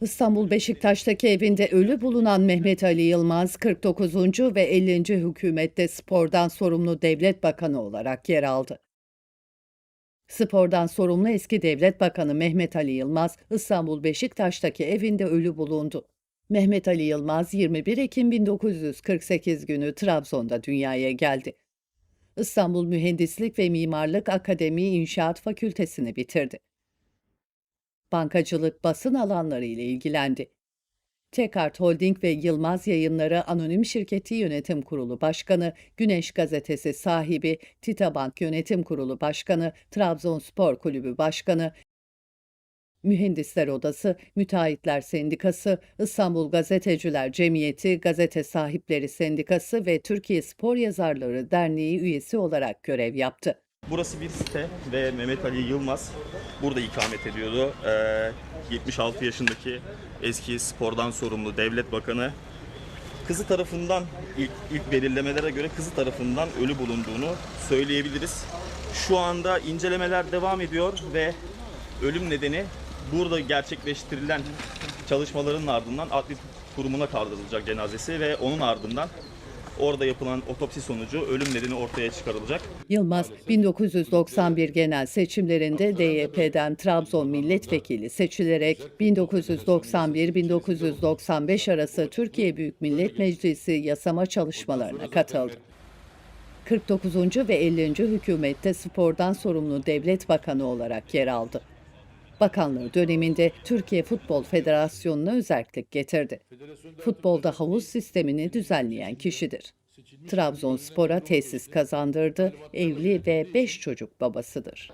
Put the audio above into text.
İstanbul Beşiktaş'taki evinde ölü bulunan Mehmet Ali Yılmaz, 49. ve 50. hükümette spordan sorumlu devlet bakanı olarak yer aldı. Spordan sorumlu eski devlet bakanı Mehmet Ali Yılmaz, İstanbul Beşiktaş'taki evinde ölü bulundu. Mehmet Ali Yılmaz 21 Ekim 1948 günü Trabzon'da dünyaya geldi. İstanbul Mühendislik ve Mimarlık Akademi İnşaat Fakültesini bitirdi. Bankacılık basın alanları ile ilgilendi. Tekart Holding ve Yılmaz Yayınları Anonim Şirketi Yönetim Kurulu Başkanı, Güneş Gazetesi sahibi, Titabank Yönetim Kurulu Başkanı, Trabzonspor Kulübü Başkanı, Mühendisler Odası, Müteahhitler Sendikası, İstanbul Gazeteciler Cemiyeti, Gazete Sahipleri Sendikası ve Türkiye Spor Yazarları Derneği üyesi olarak görev yaptı. Burası bir site ve Mehmet Ali Yılmaz burada ikamet ediyordu. Ee, 76 yaşındaki eski spordan sorumlu devlet bakanı. Kızı tarafından ilk, ilk belirlemelere göre kızı tarafından ölü bulunduğunu söyleyebiliriz. Şu anda incelemeler devam ediyor ve ölüm nedeni burada gerçekleştirilen çalışmaların ardından adli kurumuna kaldırılacak cenazesi ve onun ardından orada yapılan otopsi sonucu ölüm nedeni ortaya çıkarılacak. Yılmaz, 1991 genel seçimlerinde DYP'den Trabzon milletvekili seçilerek 1991-1995 arası Türkiye Büyük Millet Meclisi yasama çalışmalarına katıldı. 49. ve 50. hükümette spordan sorumlu devlet bakanı olarak yer aldı. Bakanlığı döneminde Türkiye Futbol Federasyonu'na özellik getirdi. Futbolda havuz sistemini düzenleyen kişidir. Trabzonspor'a tesis kazandırdı, evli ve beş çocuk babasıdır.